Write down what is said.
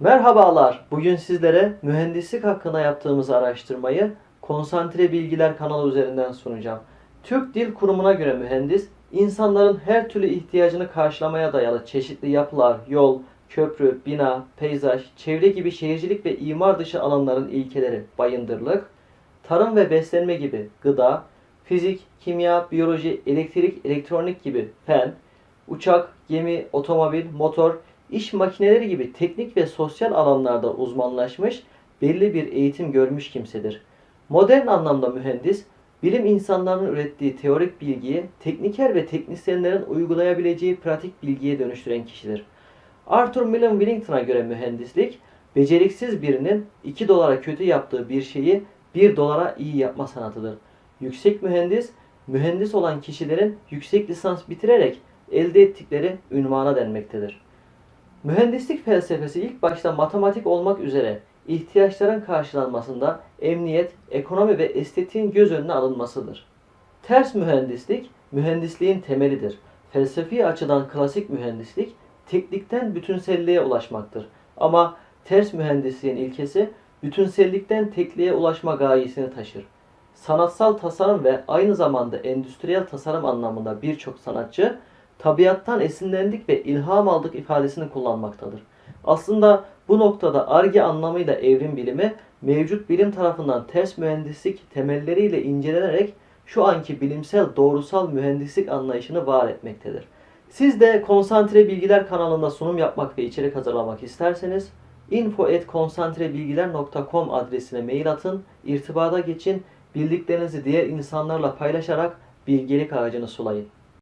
Merhabalar. Bugün sizlere mühendislik hakkında yaptığımız araştırmayı Konsantre Bilgiler kanalı üzerinden sunacağım. Türk Dil Kurumu'na göre mühendis, insanların her türlü ihtiyacını karşılamaya dayalı çeşitli yapılar, yol, köprü, bina, peyzaj, çevre gibi şehircilik ve imar dışı alanların ilkeleri, bayındırlık, tarım ve beslenme gibi gıda, fizik, kimya, biyoloji, elektrik, elektronik gibi fen, uçak, gemi, otomobil, motor, iş makineleri gibi teknik ve sosyal alanlarda uzmanlaşmış, belli bir eğitim görmüş kimsedir. Modern anlamda mühendis, bilim insanlarının ürettiği teorik bilgiyi tekniker ve teknisyenlerin uygulayabileceği pratik bilgiye dönüştüren kişidir. Arthur Millen Willington'a göre mühendislik, beceriksiz birinin 2 dolara kötü yaptığı bir şeyi 1 dolara iyi yapma sanatıdır. Yüksek mühendis, mühendis olan kişilerin yüksek lisans bitirerek elde ettikleri ünvana denmektedir. Mühendislik felsefesi ilk başta matematik olmak üzere ihtiyaçların karşılanmasında emniyet, ekonomi ve estetiğin göz önüne alınmasıdır. Ters mühendislik, mühendisliğin temelidir. Felsefi açıdan klasik mühendislik, teknikten bütünselliğe ulaşmaktır. Ama ters mühendisliğin ilkesi, bütünsellikten tekliğe ulaşma gayesini taşır. Sanatsal tasarım ve aynı zamanda endüstriyel tasarım anlamında birçok sanatçı, tabiattan esinlendik ve ilham aldık ifadesini kullanmaktadır. Aslında bu noktada ARGE anlamıyla evrim bilimi mevcut bilim tarafından ters mühendislik temelleriyle incelenerek şu anki bilimsel doğrusal mühendislik anlayışını var etmektedir. Siz de Konsantre Bilgiler kanalında sunum yapmak ve içerik hazırlamak isterseniz info@konsantrebilgiler.com adresine mail atın, irtibata geçin, bildiklerinizi diğer insanlarla paylaşarak bilgelik ağacını sulayın.